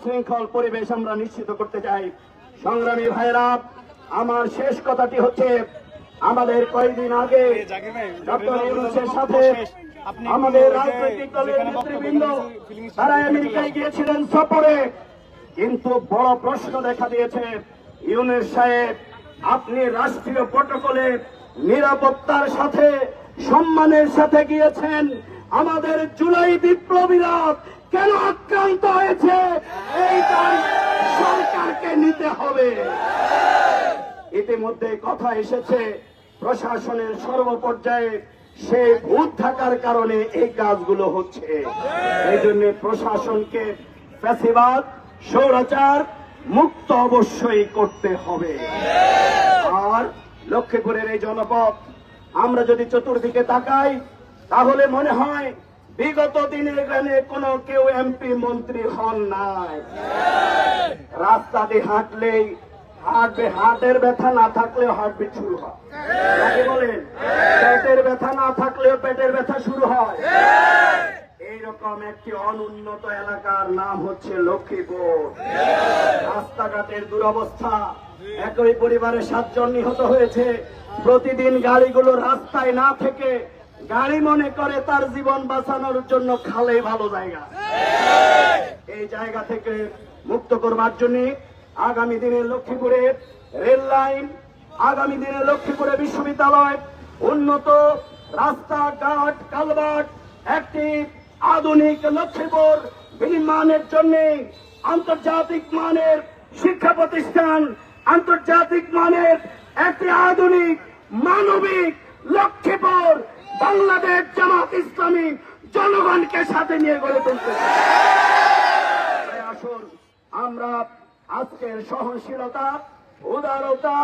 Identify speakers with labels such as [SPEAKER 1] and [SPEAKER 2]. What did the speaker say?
[SPEAKER 1] সুশৃঙ্খল পরিবেশ আমরা নিশ্চিত করতে চাই। সংগ্রামী ভাইরা আমার শেষ কথাটি হচ্ছে, আমাদের কয়েকদিন আগে সাথে আমাদের রাজনৈতিক দলের নেতৃবৃন্দ তারা আমেরিকায় গিয়েছিলেন সফরে। কিন্তু বড় প্রশ্ন দেখা দিয়েছে, ইউনুস সাহেব, আপনি রাষ্ট্রীয় প্রটোকলে নিরাপত্তার সাথে, সম্মানের সাথে গিয়েছেন। আমাদের জুলাই বিপ্লবীরা কেন আক্রান্ত হয়েছে? এইটাই সরকারকে নিতে হবে। ইতিমধ্যে কথা এসেছে, প্রশাসনের সর্বপর্যায়ে সে ভূত থাকার কারণে এই কাজগুলো হচ্ছে। এই জন্য প্রশাসনকে ফ্যাসিবাদ সৌরাচার মুক্ত অবশ্যই করতে হবে। আর লক্ষ্মীপুরের এই জনপদ, আমরা যদি চতুর্দিকে তাকাই, তাহলে মনে হয় বিগত দিনে এখানে কোনো কেউ এমপি মন্ত্রী হন নাই। রাস্তা দিয়ে হাঁটলেই হাঁটবে হার্টের ব্যথা না থাকলেও হার্টবিট শুরু হয়। বলেন? পেটের ব্যথা না থাকলেও পেটের ব্যথা শুরু হয়। এইরকম একটি অনুন্নত এলাকার নাম হচ্ছে লক্ষ্মীপুর। রাস্তাঘাটের দুরবস্থা, একই পরিবারে সাতজন নিহত হয়েছে। প্রতিদিন গাড়িগুলো রাস্তায় না থেকে গাড়ি মনে করে তার জীবন বাঁচানোর জন্য খালে ভালো জায়গা। এই জায়গা থেকে মুক্ত করবার জন্য আগামী দিনে লক্ষ্মীপুরে রেল লাইন আগামী দিনে লক্ষ্মীপুরে বিশ্ববিদ্যালয় উন্নত রাস্তাঘাট কালভার্ট একটি আধুনিক লক্ষ্মীপুর বিনির্মাণের জন্য আন্তর্জাতিক মানের শিক্ষা প্রতিষ্ঠান আন্তর্জাতিক মানের একটি আধুনিক মানবিক লক্ষ্মীপুর বাংলাদেশ জামাত ইসলামী জনগণকে সাথে নিয়ে গড়ে তুলতে আসুন আমরা আজকের সহনশীলতা উদারতা